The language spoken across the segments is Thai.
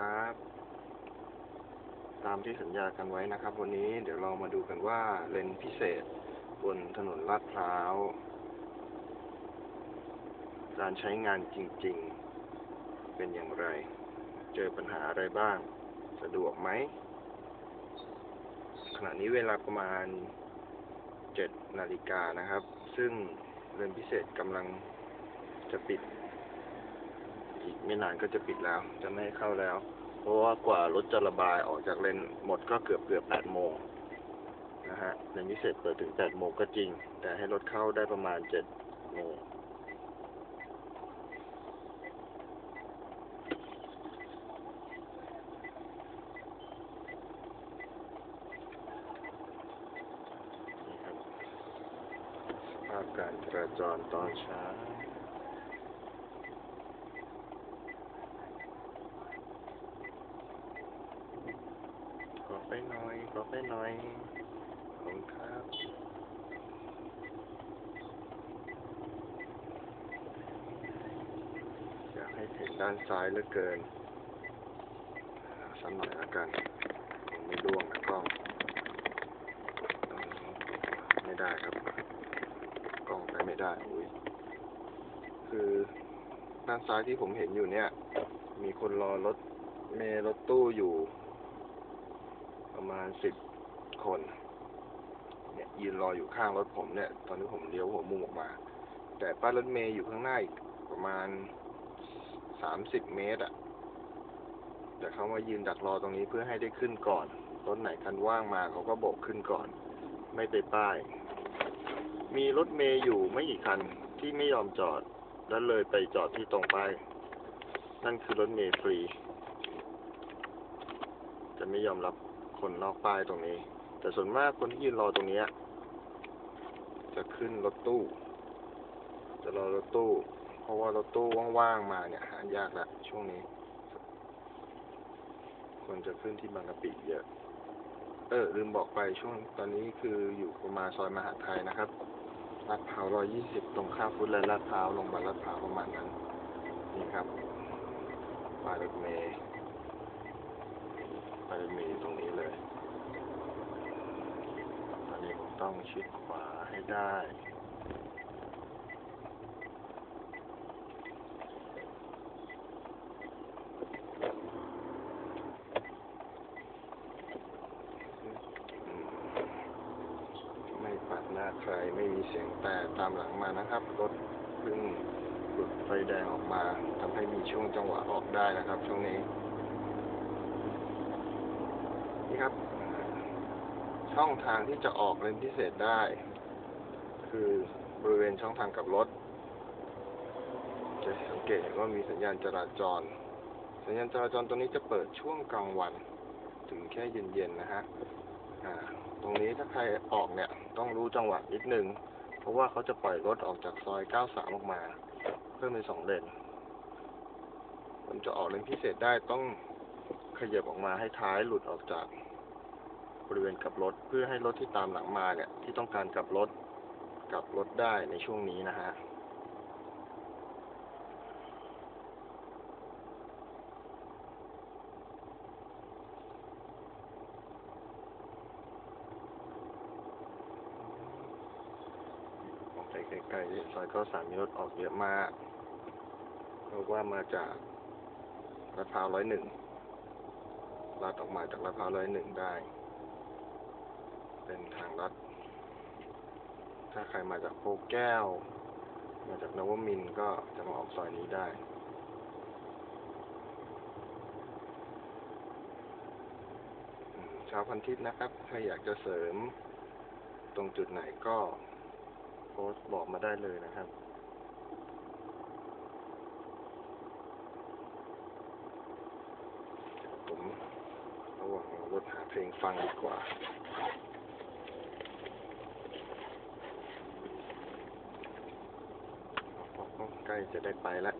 ครับ ตามที่สัญญากันไว้นะครับ วันนี้เดี๋ยวเรามาดูกันว่าเลนพิเศษบนถนนลาดพร้าว การใช้งานจริงๆ เป็นอย่างไร เจอปัญหาอะไรบ้าง สะดวกไหม ขณะนี้เวลาประมาณเจ็ดนาฬิกานะครับ ซึ่งเลนพิเศษกำลังจะปิด ไม่นานก็จะปิดแล้ว จะไม่ให้เข้าแล้ว เพราะว่ากว่ารถจะระบายออกจากเลนหมดก็เกือบเกือบแปดโมงนะฮะเลนพิเศษเปิดถึงแปดโมงก็จริง แต่ให้รถเข้าได้ประมาณเจ็ดโมงภาพการจราจรตอนเช้า ขอไป หน่อยขอไปหน่อยขอบคุณครับอยากให้ถึงด้านซ้ายเหลือเกินสักหน่อยละกันไม่ร่วงนะกล้อง ไม่ได้ครับ กล้องไปไม่ได้อุ้ยคือด้านซ้ายที่ผมเห็นอยู่เนี่ย มีคนรอรถเมล์รถตู้อยู่ ประมาณสิบคน เนี่ยยืนรออยู่ข้างรถผมเนี่ย ตอนนี้ผมเลี้ยวหัวมุมออกมา แต่ป้ายรถเมย์อยู่ข้างหน้าอีกประมาณสามสิบเมตรอะแต่เขามายืนดักรอตรงนี้เพื่อให้ได้ขึ้นก่อนรถไหนคันว่างมาเขาก็โบกขึ้นก่อน ไม่ไปป้าย มีรถเมย์อยู่ไม่กี่คันที่ไม่ยอมจอด แล้วเลยไปจอดที่ตรงป้ายนั่นคือรถเมย์ฟรี จะไม่ยอมรับ คนนอกป้ายตรงนี้ แต่ส่วนมากคนที่ยืนรอตรงนี้จะขึ้นรถตู้ จะรอรถตู้ เพราะว่ารถตู้ว่างๆมาเนี่ยหายากละช่วงนี้ คนจะขึ้นที่บางกะปิเยอะ เออ ลืมบอกไปช่วงตอนนี้คืออยู่ประมาณซอยมหาไทยนะครับลาดพร้าวร้อยยี่สิบตรงข้ามฟุตเลยลาดพร้าวลงมาลาดพร้าวประมาณนั้น นี่ครับป้ายรถเมย์ ป้ายรถเมย์อยู่ตรงนี้เลย ตอนนี้ผมต้องชิดขวาให้ได้ไม่ปัดหน้าใครไม่มีเสียงแต่ตามหลังมานะครับ รถเพิ่งหลุดไฟแดงออกมาทำให้มีช่วงจังหวะออกได้นะครับ ช่วงนี้ ครับ ช่องทางที่จะออกเลนพิเศษได้ คือบริเวณช่องทางกับรถ จะสังเกตเห็นว่ามีสัญญาณจราจร สัญญาณจราจรตัวนี้จะเปิดช่วงกลางวัน ถึงแค่เย็นๆนะฮะตรงนี้ถ้าใครออกเนี่ย ต้องรู้จังหวะนิดนึง เพราะว่าเขาจะปล่อยรถออกจากซอย 93 ออกมา เพิ่มเป็นสองเลนผมจะออกเลนพิเศษได้ต้องขยับออกมาให้ท้ายหลุดออกจาก บริเวณกลับรถ เพื่อให้รถที่ตามหลังมาเนี่ยที่ต้องการกลับรถกลับรถได้ในช่วงนี้นะฮะออกไกลๆซอยก็สามมีรถออกเยอะมากเพราะว่ามาจากลาดพร้าวร้อยหนึ่งลัดออกมาจากลาดพร้าวร้อยหนึ่งได้ เป็นทางลัด ถ้าใครมาจากโพแก้ว มาจากนวมินก็จะมาออกซอยนี้ได้ช้าพันทิพย์นะครับ ถ้าอยากจะเสริมตรงจุดไหนก็โพสบอกมาได้เลยนะครับผมระหว่างรถหาเพลงฟังดีกว่า ใก ล้จะได้ไปแล้ว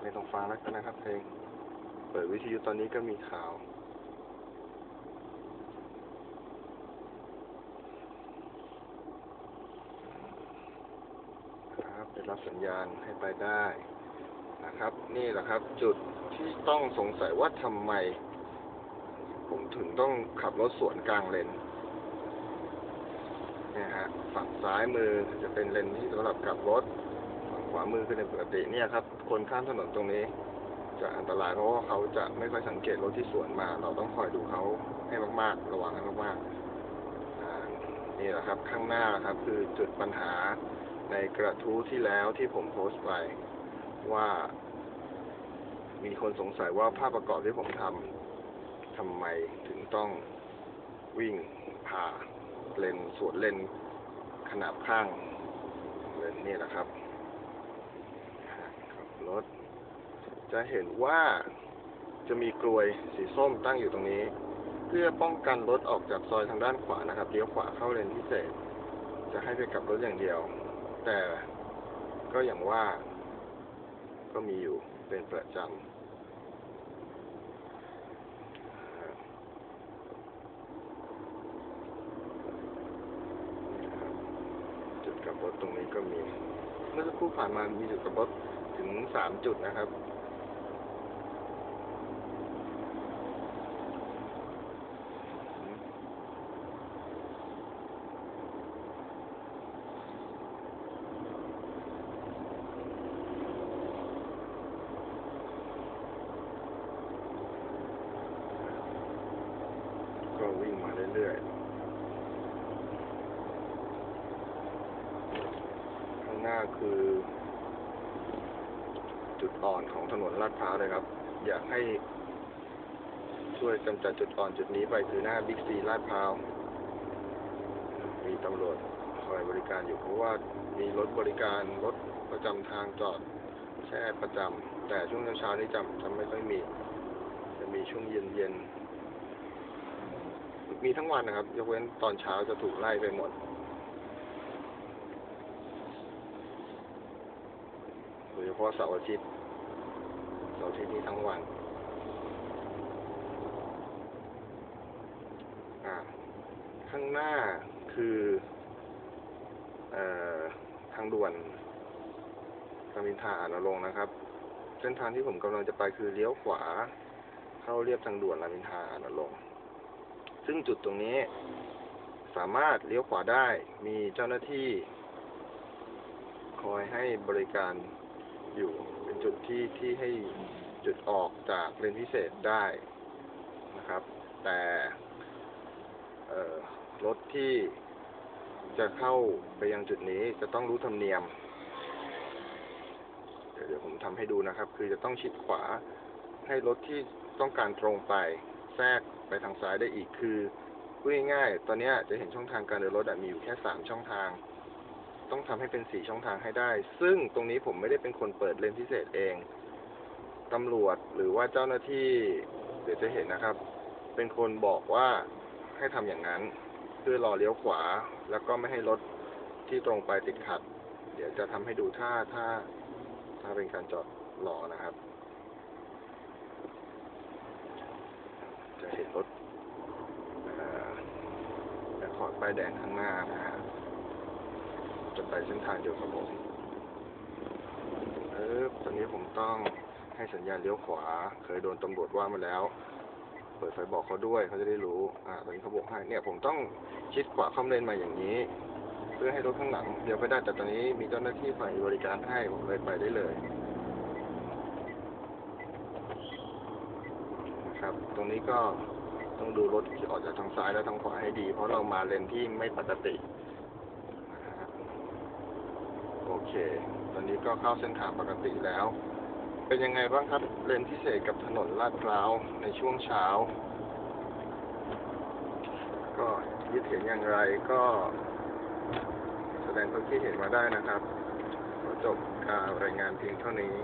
ไม่ต้องฟังแล้วกันนะครับเพลง เปิดวิทยุตอนนี้ก็มีข่าวครับได้รับสัญญาณให้ไปได้นะครับ นี่แหละครับ จุดที่ต้องสงสัยว่าทำไม ผมถึงต้องขับรถสวนกลางเลนเนี่ยฮะฝั่งซ้ายมือจะเป็นเลนที่สำหรับกลับรถ ขวามือคือเลนปกติเนี่ยครับ คนข้ามถนนตรงนี้ จะอันตรายเพราะว่าเขาจะไม่ค่อยสังเกตรถที่สวนมา เราต้องคอยดูเขาให้มาก ๆ ระวังให้มากๆนี่แหละครับ ข้างหน้าครับ คือจุดปัญหาในกระทู้ที่แล้วที่ผมโพสต์ไปว่า มีคนสงสัยว่าภาพประกอบที่ผมทำทำไมถึงต้องวิ่งผ่าเลนสวนเลนขนาบข้างเลนนี่แหละครับ รถ จะเห็นว่าจะมีกลวยสีส้มตั้งอยู่ตรงนี้ เพื่อป้องกันรถออกจากซอยทางด้านขวานะครับเลี้ยวขวาเข้าเลนพิเศษ จะให้ไปกลับรถอย่างเดียว แต่ก็อย่างว่า ก็มีอยู่เป็นประจำจุดกลับรถตรงนี้ก็มี เมื่อสักครู่ผ่านมามีจุดกลับรถ สามจุดนะครับ ก็วิ่งมาเรื่อยๆข้างหน้าคือ จุดอ่อนของถนนลาดพร้าวเลยครับ อยากให้ช่วยกำจัดจุดอ่อนจุดนี้ไปคือหน้าบิ๊กซีลาดพร้าวมีตำรวจคอยบริการอยู่เพราะว่ามีรถบริการรถประจำทางจอดแช่ประจำแต่ช่วงเช้าๆนี่จำจำไม่ค่อยมี จะมีช่วงเย็นๆมีทั้งวันนะครับ ยกเว้นตอนเช้าจะถูกไล่ไปหมด โดยเฉ พาะเสาร์อาทิตย์เสาร์อาทิตย์นี้ทั้งวันอ่าข้างหน้าคือเอ่อทางด่วนรามินทาอ่านลงนะครับ เส้นทางที่ผมกำลังจะไปคือเลี้ยวขวา เข้าเรียบทางด่วนรามอินทาอ่านลงซึ่งจุดตรงนี้สามารถเลี้ยวขวาได้มีเจ้าหน้าที่ คอยให้บริการ อยู่ เป็นจุดที่ที่ให้จุดออกจากเลนพิเศษได้นะครับ แต่รถที่จะเข้าไปยังจุดนี้จะต้องรู้ธรรมเนียมเดี๋ยวเดี๋ยวผมทำให้ดูนะครับ คือจะต้องชิดขวาให้รถที่ต้องการตรงไปแทรกไปทางซ้ายได้อีกคือพูดง่ายๆตอนนี้จะเห็นช่องทางการเดินรถมีอยู่แค่สามช่องทาง ต้องทำให้เป็นสี่ช่องทางให้ได้ ซึ่งตรงนี้ผมไม่ได้เป็นคนเปิดเลนพิเศษเองตำรวจหรือว่าเจ้าหน้าที่เดี๋ยวจะเห็นนะครับ เป็นคนบอกว่าให้ทำอย่างนั้นเพื่อรอเลี้ยวขวา แล้วก็ไม่ให้รถที่ตรงไปติดขัด เดี๋ยวจะทำให้ดูถ้าถ้าถ้าเป็นการจอดรอนะครับ จะเห็นรถแอร์พอร์ตป้ายแดงข้างหน้านะฮะ จะไปเส้นทางเดียวกับผมเออตอนนี้ผมต้องให้สัญญาณเลี้ยวขวา เคยโดนตำรวจว่ามาแล้ว เปิดไฟบอกเขาด้วยเขาจะได้รู้ อ่า ตอนนี้เขาบอกให้ เนี่ยผมต้องชิดขวาเข้าเลนมาอย่างนี้ เพื่อให้รถข้างหลังเดี๋ยวไปได้แต่ตอนนี้มีเจ้าหน้าที่ฝ่ายบริการให้ผมเลยไปได้เลยนะครับ ตรงนี้ก็ต้องดูรถที่ออกจากทางซ้ายและทางขวาให้ดี เพราะเรามาเลนที่ไม่ปกตินะฮะโอ เค ตอนนี้ก็เข้าเส้นทางปกติแล้ว เป็นยังไงบ้างครับ เลนพิเศษกับถนนลาดพร้าวในช่วงเช้า ก็ยึดเห็นอย่างไรก็ แสดงความคิดเห็นมาได้นะครับ จบการรายงานเพียงเท่านี้